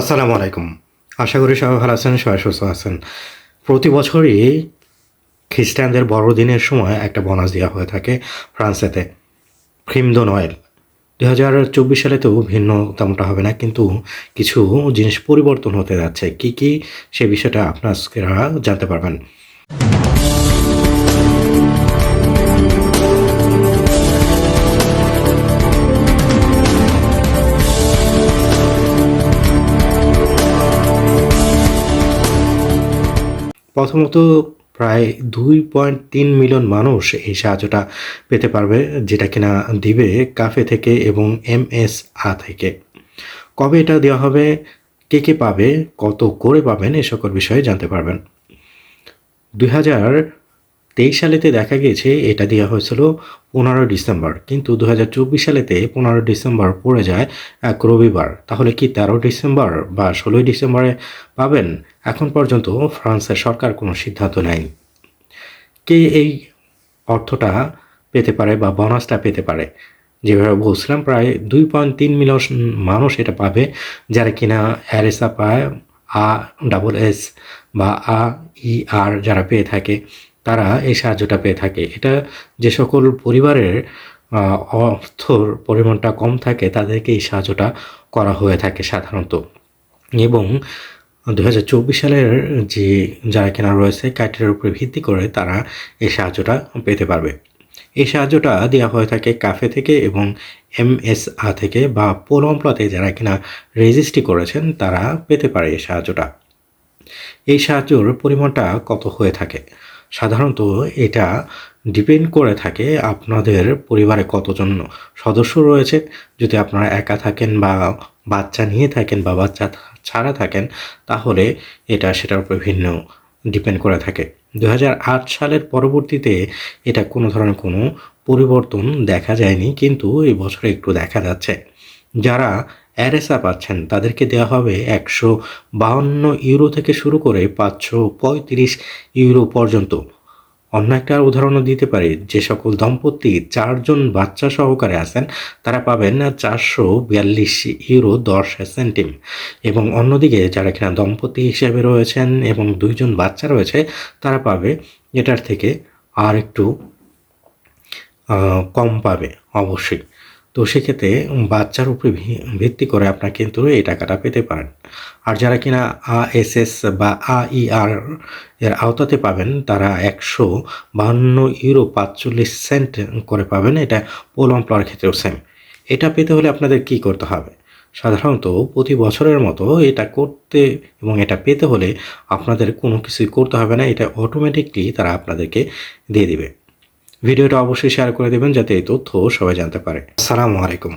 আসসালামু আলাইকুম। আশা করি সবাই ভালো আছেন, সবাই সুস্থ আছেন। প্রতি বছরই খ্রিস্টানদের বড়দিনের সময় একটা বোনাস দেওয়া হয়ে থাকে ফ্রান্সেতে। ক্রিমদন অয়েল। দু হাজার চব্বিশ সালে তো ভিন্ন তেমনটা হবে না, কিন্তু কিছু জিনিস পরিবর্তন হতে যাচ্ছে। কি কি? সে বিষয়টা আপনারা জানতে পারবেন। প্রথমত প্রায় দুই পয়েন্ট তিন মিলিয়ন মানুষ এই সাহায্যটা পেতে পারবে, যেটা কিনা দিবে কাফে থেকে এবং এম এস আ থেকে। কবে এটা দেওয়া হবে, কে কে পাবে, কত করে পাবেন, এ সকল বিষয়ে জানতে পারবেন। দুই হাজার তেইশ সালেতে দেখা গিয়েছে, এটা দেওয়া হয়েছিল পনেরো ডিসেম্বর। কিন্তু দু হাজার চব্বিশ সালেতে পনেরো ডিসেম্বর পড়ে যায় এক রবিবার। তাহলে কি তেরো ডিসেম্বর বা ষোলোই ডিসেম্বরে পাবেন? এখন পর্যন্ত ফ্রান্সের সরকার কোনো সিদ্ধান্ত নেয়নি। কে এই অর্থটা পেতে পারে বা বোনাসটা পেতে পারে? যেভাবে বলছিলাম, প্রায় দুই পয়েন্ট তিন মিলিয়ন মানুষ এটা পাবে যারা কিনা অ্যারেসা পায়, আ ডাবল এস বা আ ই আর যারা পেয়ে থাকে। তারা এই সাহায্যটা পেয়ে থাকে। এটা যে সকল পরিবারের অর্থর পরিমাণটা কম থাকে, তাদেরকে এই সাহায্যটা করা হয়ে থাকে সাধারণত। এবং দু হাজার চব্বিশ সালের যে, যারা কেনা রয়েছে ক্রাইটেরিয়ার উপরে ভিত্তি করে তারা এই সাহায্যটা পেতে পারবে। এই সাহায্যটা দেওয়া হয়ে থাকে কাফে থেকে এবং এম এস এমএসআ থেকে বা পোলম্পলাতে যারা কিনা রেজিস্ট্রি করেছেন, তারা পেতে পারে এই সাহায্যটা। এই সাহায্যর পরিমাণটা কত হয়ে থাকে? সাধারণত এটা ডিপেন্ড করে থাকে আপনাদের পরিবারে কতজন সদস্য রয়েছে। যদি আপনারা একা থাকেন বা বাচ্চা নিয়ে থাকেন বা বাচ্চা ছাড়া থাকেন, তাহলে এটা সেটার উপরে ভিন্ন ডিপেন্ড করে থাকে। দু হাজার আট সালের পরবর্তীতে এটা কোনো ধরনের কোনো পরিবর্তন দেখা যায়নি, কিন্তু এই বছরে একটু দেখা যাচ্ছে। যারা অ্যারেসা পাচ্ছেন, তাদেরকে দেওয়া হবে একশো বাহান্ন ইউরো থেকে শুরু করে পাঁচশো পঁয়ত্রিশ ইউরো পর্যন্ত। অন্য একটা উদাহরণও দিতে পারি, যে সকল দম্পতি চারজন বাচ্চা সহকারে আছেন, তারা পাবেন চারশো বিয়াল্লিশ ইউরো দশ সেন্টিম। এবং অন্যদিকে যারা কিনা দম্পতি হিসেবে রয়েছেন এবং দুইজন বাচ্চা রয়েছে, তারা পাবে, এটার থেকে আর একটু কম পাবে, অবশ্যই। তো সেক্ষেত্রে বাচ্চার উপরে ভিত্তি করে আপনারা কিন্তু এই টাকাটা পেতে পারেন। আর যারা কিনা আএসএস বা আইআর এর আওতাতে পাবেন, তারা একশো বাহান্ন ইউরো পাঁচচল্লিশ সেন্ট করে পাবেন, এটা পোল এমপ্লয়ের ক্ষেত্রেও সেম এটা পেতে হলে আপনাদের কি করতে হবে? সাধারণত প্রতি বছরের মতো এটা করতে এবং এটা পেতে হলে আপনাদের কোনো কিছুই করতে হবে না, এটা অটোমেটিকলি তারা আপনাদেরকে দিয়ে দিবে। ভিডিওটা অবশ্যই শেয়ার করে দেবেন যাতে এই তথ্য সবাই জানতে পারে। আসসালামু আলাইকুম।